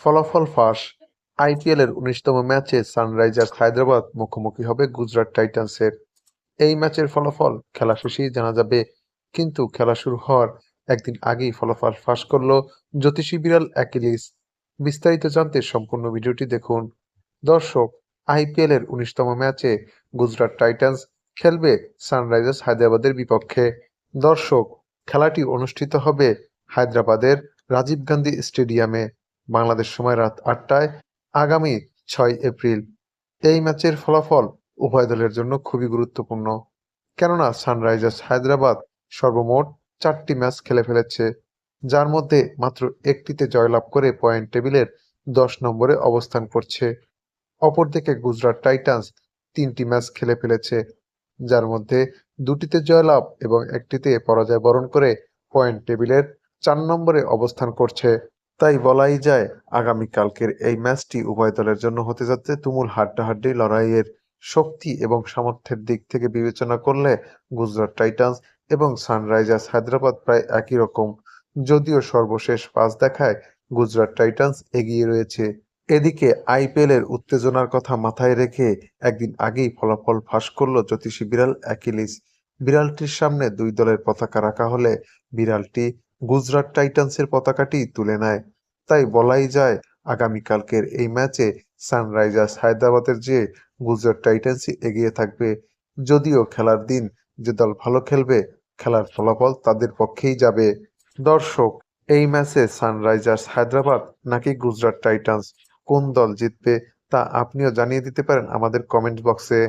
ফলাফল ফাঁস। আইপিএলের উনিশতম ম্যাচে সানরাইজার্স হায়দ্রাবাদ মুখোমুখি হবে গুজরাট টাইটান্সের। এই ম্যাচের ফলাফল খেলা শেষেই জানা যাবে, কিন্তু খেলা শুরু হওয়ার একদিন আগেই ফলাফল ফাঁস করল জ্যোতিষী বিড়াল অ্যাকিলিস। বিস্তারিত জানতে সম্পূর্ণ ভিডিওটি দেখুন। দর্শক আইপিএল এর উনিশতম ম্যাচে গুজরাট টাইটান্স খেলবে সানরাইজার্স হায়দ্রাবাদের বিপক্ষে। দর্শক, খেলাটি অনুষ্ঠিত হবে হায়দ্রাবাদের রাজীব গান্ধী স্টেডিয়ামে। বাংলাদেশ সময় রাত আটটায়, আগামী ছয় এপ্রিল। এই ম্যাচের ফলাফল উভয় দলের জন্য খুবই গুরুত্বপূর্ণ। কেননা সানরাইজার্স হায়দ্রাবাদ সর্বমোট চারটি ম্যাচ খেলে ফেলেছে, যার মধ্যে মাত্র একটিতে জয়লাভ করে পয়েন্ট টেবিলের দশ নম্বরে অবস্থান করছে। অপরদিকে গুজরাট টাইটান্স তিনটি ম্যাচ খেলে ফেলেছে, যার মধ্যে দুটিতে জয়লাভ এবং একটিতে পরাজয় বরণ করে পয়েন্ট টেবিলের চার নম্বরে অবস্থান করছে। তাই বলাই যায়, আগামীকালকের এই ম্যাচটি উভয় দলের জন্য হতে যাচ্ছে তুমুল হাড্ডাহাড্ডি লড়াইয়ের শক্তি এবং সামর্থ্যের দিক থেকে বিবেচনা করলে গুজরাট টাইটান্স এবং সানরাইজার্স হায়দ্রাবাদ প্রায় একই রকম। যদিও সর্বশেষ পাঁচ দেখায় গুজরাট টাইটান্স এগিয়ে রয়েছে। এদিকে আইপিএল এর উত্তেজনার কথা মাথায় রেখে একদিন আগেই ফলাফল ফাঁস করল জ্যোতিষী বিড়াল অ্যাকিলিস। বিড়ালটির সামনে দুই দলের পতাকা রাখা হলে বিড়ালটি গুজরাট টাইটান্সের পতাকাটি তুলে নেয়। তাই বলাই যায়, আগামীকালকের এই ম্যাচে সানরাইজার্স হায়দ্রাবাদের চেয়ে গুজরাট টাইটান্সই এগিয়ে থাকবে। যদিও খেলার দিন যে দল ভালো খেলবে, খেলার ফলাফল তাদের পক্ষেই যাবে। দর্শক, এই ম্যাচে সানরাইজার্স হায়দ্রাবাদ নাকি গুজরাট টাইটান্স কোন দল জিতবে তা আপনিও জানিয়ে দিতে পারেন আমাদের কমেন্ট বক্সে।